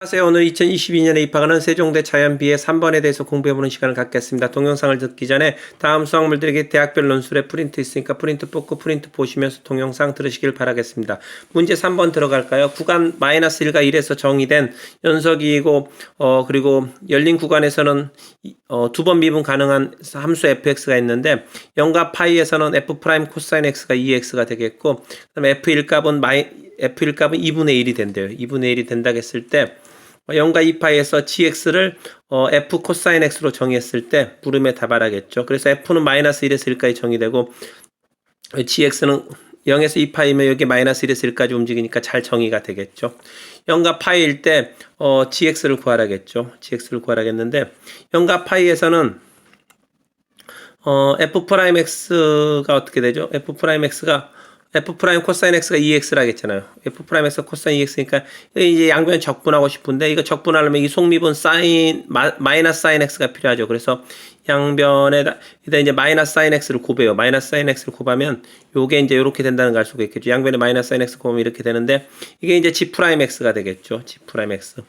안녕하세요. 오늘 2022년에 입학하는 세종대 자연비의 3번에 대해서 공부해보는 시간을 갖겠습니다. 동영상을 듣기 전에 다음 수학물들에게 대학별 논술에 프린트 있으니까 프린트 뽑고 프린트 보시면서 동영상 들으시길 바라겠습니다. 문제 3번 들어갈까요? 구간 마이너스 1과 1에서 정의된 연속이고 어 그리고 열린 구간에서는 어, 두 번 미분 가능한 함수 fx가 있는데 0과 파이에서는 f 코사인 x가 2x가 되겠고 그다음에 f1 값은 마이 f1 값은 2분의 1이 된대요. 2분의 1이 된다고 했을 때 0과 2파이에서 gx를 어, f 코사인 x로 정의했을 때 물음에 답하라겠죠. 그래서 f는 마이너스 1에서 1까지 정의되고 gx는 0에서 2파이면 여기 마이너스 1에서 1까지 움직이니까 잘 정의가 되겠죠. 0과 파이일 때 어, gx를 구하라겠죠. gx를 구하라겠는데 0과 파이에서는 어, f 프라임 x가 어떻게 되죠? f 프라임 x가 f 프라임 코사인 x가 2x라 했잖아요. f 프라임 x 코사인 2x니까 이제 양변 적분하고 싶은데 이거 적분하려면 이 속미분 사인 마, 마이너스 사인 x가 필요하죠. 그래서 양변에다 일단 이제 마이너스 사인 x를 곱해요. 마이너스 사인 x를 곱하면 요게 이제 이렇게 된다는 걸 알 수가 있겠죠. 양변에 마이너스 사인 x 곱하면 이렇게 되는데 이게 이제 g 프라임 x가 되겠죠. g 프라임 x.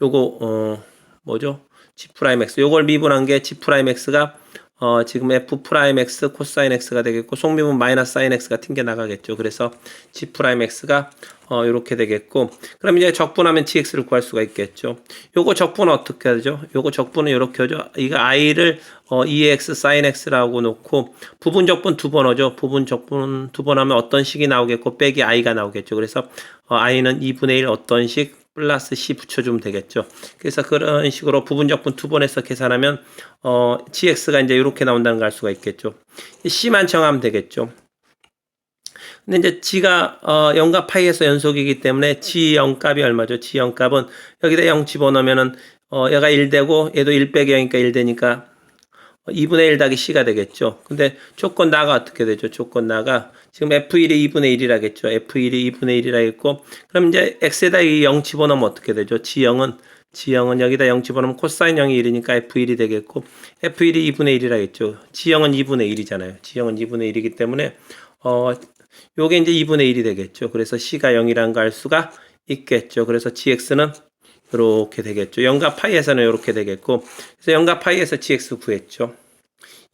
요거 어 뭐죠? g 프라임 x. 요걸 미분한 게 g 프라임 x가 어, 지금 f 프라임 x 코사인 x가 되겠고 속미분 마이너스 사인 x가 튕겨 나가겠죠. 그래서 g 프라임 x가 어, 이렇게 되겠고 그럼 이제 적분하면 gx를 구할 수가 있겠죠. 요거 적분은 어떻게 하죠? 요거 적분은 이렇게 하죠. 이거 i를 어, 2x sin x라고 놓고 부분 적분 두 번 하죠. 부분 적분 두 번 하면 어떤 식이 나오겠고 빼기 i가 나오겠죠. 그래서 어, i는 2분의 1 어떤 식 플러스 C 붙여주면 되겠죠. 그래서 그런 식으로 부분적분 두 번 해서 계산하면 어, GX가 이제 이렇게 나온다는 걸 알 수가 있겠죠. C만 정하면 되겠죠. 근데 이제 G가 어, 0과 파이에서 연속이기 때문에 G0 값이 얼마죠? G0 값은 여기다 0 집어넣으면은 어, 얘가 1 되고 얘도 1 빼기 0이니까 1 되니까 2분의 1 더하기 C가 되겠죠. 근데 조건 나가 어떻게 되죠? 조건 나가 지금 F1이 2분의 1이라겠죠. F1이 2분의 1이라겠고 그럼 이제 X에다 이 0 집어넣으면 어떻게 되죠? G0은 G0은 여기다 0 집어넣으면 코사인 0이 1이니까 F1이 되겠고 F1이 2분의 1이라겠죠. G0은 2분의 1이잖아요. G0은 2분의 1이기 때문에 어 요게 이제 2분의 1이 되겠죠. 그래서 C가 0이라는 걸 알 수가 있겠죠. 그래서 GX는 이렇게 되겠죠. 0과 파이에서는 이렇게 되겠고 그래서 0과 파이에서 gx 구했죠.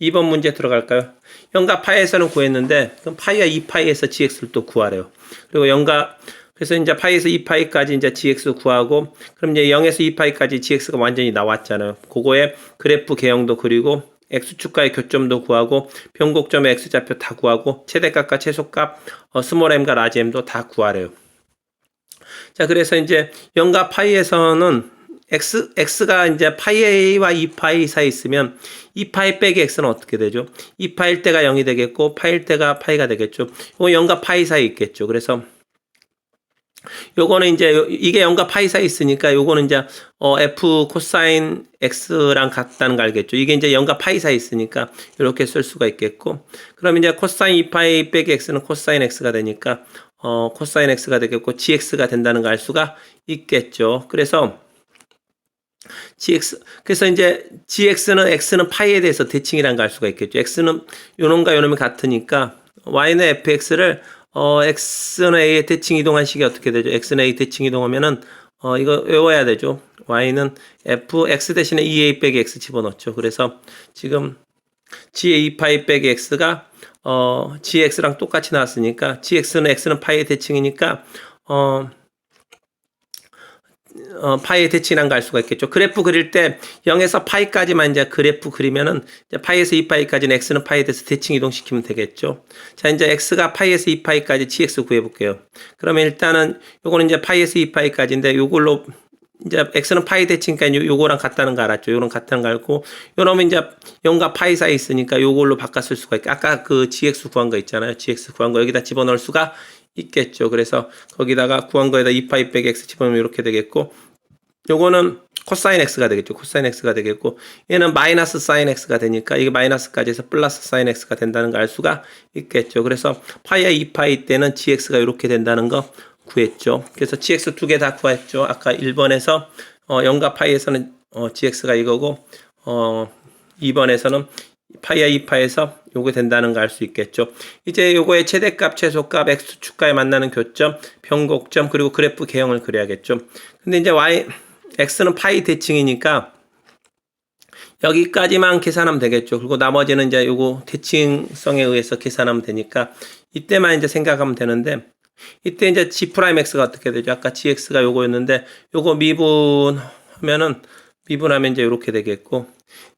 2번 문제 들어갈까요? 0과 파이에서는 구했는데 그럼 파이와 2파이에서 gx를 또 구하래요. 그리고 0과 그래서 이제 파이에서 2파이까지 이제 gx 구하고 그럼 이제 0에서 2파이까지 gx가 완전히 나왔잖아요. 그거에 그래프 개형도 그리고 x축과의 교점도 구하고 변곡점의 x좌표 다 구하고 최대값과 최소값 어, 스몰 m과 라지 m도 다 구하래요. 자, 그래서 이제 0과 파이에서는 x, x가 이제 파이와 2파이 사이 있으면 2파이 빼기 x는 어떻게 되죠? 2파일 때가 0이 되겠고, 파일 때가 파이가 되겠죠. 이거 0과 파이 사이 있겠죠. 그래서 요거는 이제 이게 0과 파이 사이 있으니까 요거는 이제 어 f 코사인 x랑 같다는 거 알겠죠. 이게 이제 0과 파이 사이 있으니까 이렇게 쓸 수가 있겠고 그럼 이제 코사인 2파이 빼기 x는 코사인 x가 되니까 어 코사인 x가 되겠고 gx가 된다는 걸알 수가 있겠죠. 그래서 gx 그래서 이제 gx는 x는 파이에 대해서 대칭이라는 걸알 수가 있겠죠. x는 요놈과 요놈이 같으니까 y는 fx를 어, x는 a의 대칭 이동한 식이 어떻게 되죠? x는 a 대칭 이동하면은 어, 이거 외워야 되죠. y는 f x 대신에 2a 빼기 x 집어넣죠. 그래서 지금 g2 파이 빼기 x가 어, gx랑 똑같이 나왔으니까 gx는 x는 파이의 대칭이니까 어, 어, 파이의 대칭이란 걸알 수가 있겠죠. 그래프 그릴 때 0에서 파이까지만 이제 그래프 그리면은 이제 파이에서 2파이까지는 x는 파이에 대해서 대칭 이동시키면 되겠죠. 자, 이제 x가 파이에서 2파이까지 gx 구해 볼게요. 그러면 일단은 요거는 이제 파이에서 2파이까지인데 요걸로 이제 x는 파이 대칭이니까 요, 요거랑 같다는 거 알았죠. 요랑 같다는 거 알고 요놈은 이제 0과 파이 사이 있으니까 요걸로 바꿨을 수가 있고 아까 그 gx 구한 거 있잖아요. gx 구한 거 여기다 집어넣을 수가 있겠죠. 그래서 거기다가 구한 거에다 2파이 빼기 x 집어넣으면 이렇게 되겠고 요거는 코사인 x가 되겠죠. 코사인 x가 되겠고 얘는 마이너스 사인 x가 되니까 이게 마이너스까지 해서 플러스 사인 x가 된다는 걸 알 수가 있겠죠. 그래서 파이와 2파이 때는 gx가 이렇게 된다는 거 구했죠. 그래서 gx 두 개 다 구했죠. 아까 1번에서 어 0과 파이에서는 어 gx가 이거고 어 2번에서는 파이와 2파에서 요게 된다는 걸 알 수 있겠죠. 이제 요거의 최대값, 최소값, x축과에 만나는 교점, 변곡점, 그리고 그래프 개형을 그려야겠죠. 근데 이제 y x는 파이 대칭이니까 여기까지만 계산하면 되겠죠. 그리고 나머지는 이제 요거 대칭성에 의해서 계산하면 되니까 이때만 이제 생각하면 되는데 이때 이제 g 프라임 x가 어떻게 되죠? 아까 gx가 요거였는데 요거 미분하면은 미분하면 이제 이렇게 되겠고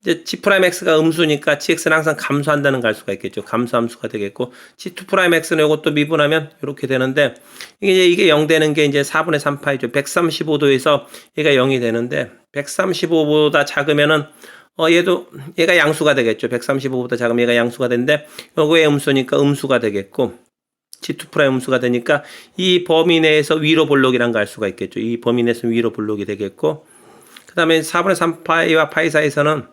이제 g 프라임 x가 음수니까 gx는 항상 감소한다는 걸 알 수가 있겠죠. 감소함수가 되겠고 g2 프라임 x는 이것도 미분하면 이렇게 되는데 이게 이제 이게 0 되는 게 이제 4분의 3파이죠. 135도에서 얘가 0이 되는데 135보다 작으면은 어 얘도 얘가 양수가 되겠죠. 135보다 작으면 얘가 양수가 되는데 요거의 음수니까 음수가 되겠고 G2 프라임 음수가 되니까 이 범위 내에서 위로 볼록이란 걸 알 수가 있겠죠. 이 범위 내에서 위로 볼록이 되겠고 그 다음에 4분의 3파이와 파이 사이에서는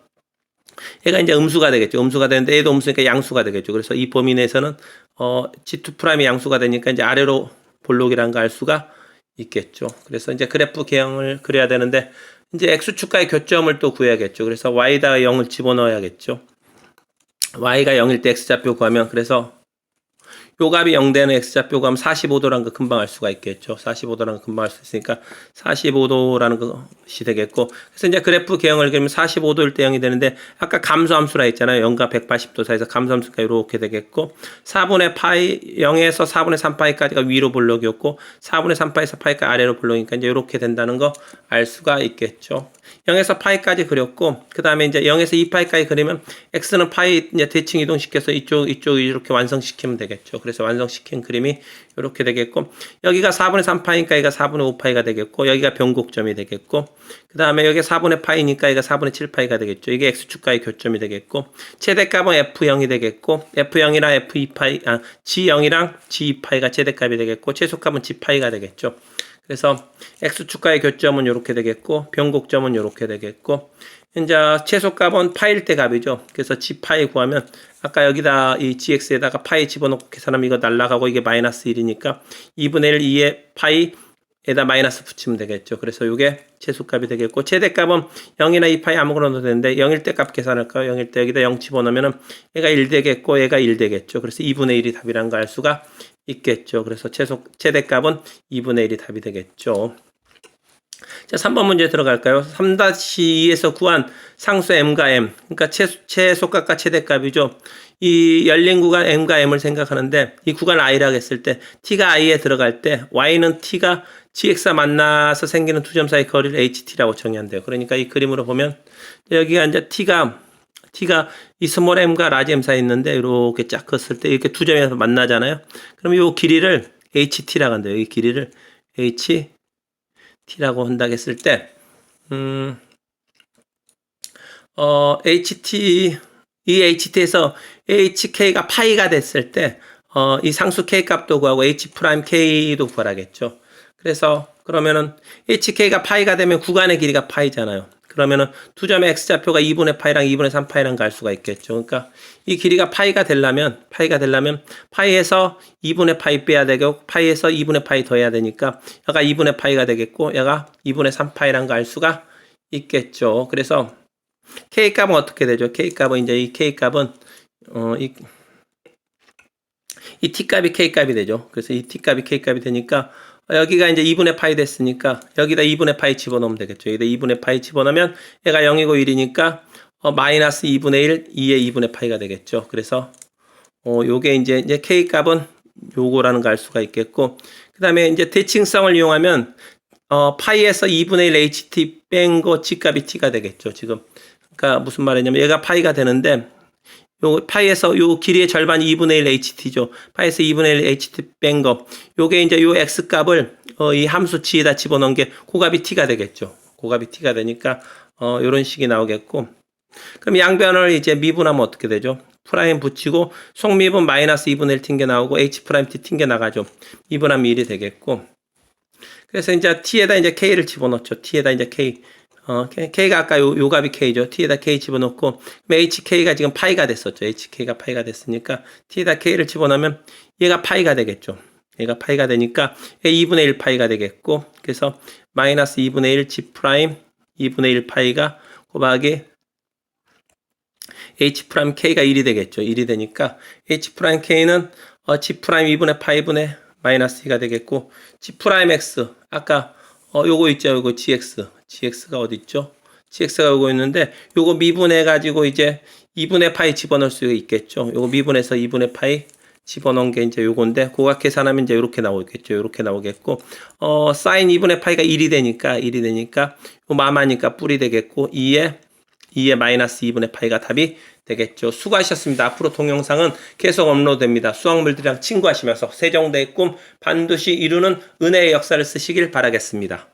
얘가 이제 음수가 되겠죠. 음수가 되는데 얘도 음수니까 양수가 되겠죠. 그래서 이 범위 내에서는 어 G2 프라임이 양수가 되니까 이제 아래로 볼록이란 걸알 수가 있겠죠. 그래서 이제 그래프 개형을 그려야 되는데 이제 x축과의 교점을 또 구해야겠죠. 그래서 y에다가 0을 집어넣어야겠죠. y가 0일 때 x좌표 구하면 그래서 요 값이 0 되는 x좌표 구하면 45도라는 거 금방 알 수가 있겠죠. 45도라는 거 금방 알 수 있으니까 45도라는 것이 되겠고 그래서 이제 그래프 개형을 그리면 45도일 때 0이 되는데 아까 감소함수라 했잖아요. 0과 180도 사이에서 감소함수가 이렇게 되겠고 4분의 파이 0에서 4분의 3파이까지가 위로 볼록이었고 4분의 3파에서 파이가 아래로 볼록이니까 이제 이렇게 된다는 거 알 수가 있겠죠. 0에서 파이까지 그렸고 그 다음에 이제 0에서 2파이까지 그리면 x는 파이 이제 대칭 이동시켜서 이쪽 이쪽 이렇게 완성시키면 되겠죠. 그래서 완성시킨 그림이 이렇게 되겠고 여기가 4분의 3파이니까 여기가 4분의 5파이가 되겠고 여기가 변곡점이 되겠고 그 다음에 여기 4분의 파이니까 여기가 4분의 7파이가 되겠죠. 이게 x축과의 교점이 되겠고 최대값은 f0이 되겠고 f0이랑 f2파이 아 g0이랑 g2파이가 최대값이 되겠고 최소값은 g파이가 되겠죠. 그래서 x축과의 교점은 이렇게 되겠고 변곡점은 이렇게 되겠고 이제 최소값은 파일 때 값이죠. 그래서 g 파이 구하면 아까 여기다 이 gx에다가 파이 집어넣고 계산하면 이거 날라가고 이게 마이너스 1이니까 2분의 1 2의 파이에다 마이너스 붙이면 되겠죠. 그래서 이게 최소값이 되겠고 최대값은 0이나 2파이 아무거나 넣어도 되는데 0일 때 값 계산할까요? 0일 때 여기다 0 집어넣으면 은 얘가 1 되겠고 얘가 1 되겠죠. 그래서 2분의 1이 답이라는 걸 알 수가 있겠죠. 그래서 최소, 최대값은 2분의 1이 답이 되겠죠. 자, 3번 문제 들어갈까요? 3-2에서 구한 상수 m과 m. 그러니까 최소, 최소값과 최대값이죠. 이 열린 구간 m과 m을 생각하는데 이 구간 i라고 했을 때 t가 i에 들어갈 때 y는 t가 gx와 만나서 생기는 두 점 사이 거리를 ht라고 정의한대요. 그러니까 이 그림으로 보면 여기가 이제 t가 t가 이 스몰 m과 라지 m 사이에 있는데 이렇게 쫙 컸을 때 이렇게 두 점에서 만나잖아요. 그럼 이 길이를 ht라고 한대요. 이 길이를 ht라고 한다고 했을 때 음, 어, ht 이 ht에서 hk가 파이가 됐을 때 어, 이 상수 k 값도 구하고 h 프라임 k도 구하라겠죠. 그래서 그러면은 hk가 파이가 되면 구간의 길이가 파이잖아요. 그러면은 두 점의 x좌표가 2분의 파이랑 2분의 3파이랑 갈 수가 있겠죠. 그러니까 이 길이가 파이가 되려면 파이가 되려면 파이에서 2분의 파이 빼야 되고 파이에서 2분의 파이 더해야 되니까 얘가 2분의 파이가 되겠고 얘가 2분의 3파이랑 갈 수가 있겠죠. 그래서 k 값은 어떻게 되죠? k 값은 이제 이 k 값은 어이 이 t 값이 k 값이 되죠. 그래서 이 t 값이 k 값이 되니까 여기가 이제 2분의 파이 됐으니까 여기다 2분의 파이 집어넣으면 되겠죠. 여기다 2분의 파이 집어넣으면 얘가 0이고 1이니까 어, 마이너스 2분의 1, 2의 2분의 파이가 되겠죠. 그래서 어, 요게 이제 이제 k 값은 요거라는 걸 알 수가 있겠고 그 다음에 이제 대칭성을 이용하면 어, 파이에서 2분의 1 ht 뺀 거 g 값이 t가 되겠죠. 지금 그러니까 무슨 말이냐면 얘가 파이가 되는데 요 파이에서 요 길이의 절반이 2분의 1 ht죠. 파이에서 2분의 1 ht 뺀 거. 요게 이제 요 x 값을 어, 이 함수 g에다 집어넣은 게 고값이 t가 되겠죠. 고값이 t가 되니까 어, 요런 식이 나오겠고. 그럼 양변을 이제 미분하면 어떻게 되죠? 프라임 붙이고 속미분 마이너스 2분의 1 튕겨 나오고 h 프라임 t 튕겨 나가죠. 미분하면 1이 되겠고. 그래서 이제 t에다 이제 k를 집어넣죠. t에다 이제 k 어, K가 아까 요, 요 값이 K죠. T에다 K 집어넣고, HK가 지금 파이가 됐었죠. HK가 파이가 됐으니까, T에다 K를 집어넣으면 얘가 파이가 되겠죠. 얘가 파이가 되니까, 2분의 1 파이가 되겠고, 그래서 마이너스 2분의 1 G 프라임, 2분의 1 파이가 곱하기 H 프라임 K가 1이 되겠죠. 1이 되니까, H 프라임 K는 어, G 프라임 2분의 파이분의 마이너스 2가 되겠고, G 프라임 X, 아까 어, 요거 있죠. 요거 gx. gx가 어디 있죠? gx가 요거 있는데 요거 미분해 가지고 이제 2분의 파이 집어넣을 수 있겠죠. 요거 미분해서 2분의 파이 집어넣은 게 이제 요건데 고각 계산하면 이제 요렇게 나오겠죠. 요렇게 나오겠고 어 사인 2분의 파이가 1이 되니까 1이 되니까 요 마마니까 뿔이 되겠고 2에 2에 마이너스 2분의 파이가 답이 되겠죠. 수고하셨습니다. 앞으로 동영상은 계속 업로드됩니다. 수학물들이랑 친구하시면서 세종대의 꿈 반드시 이루는 은혜의 역사를 쓰시길 바라겠습니다.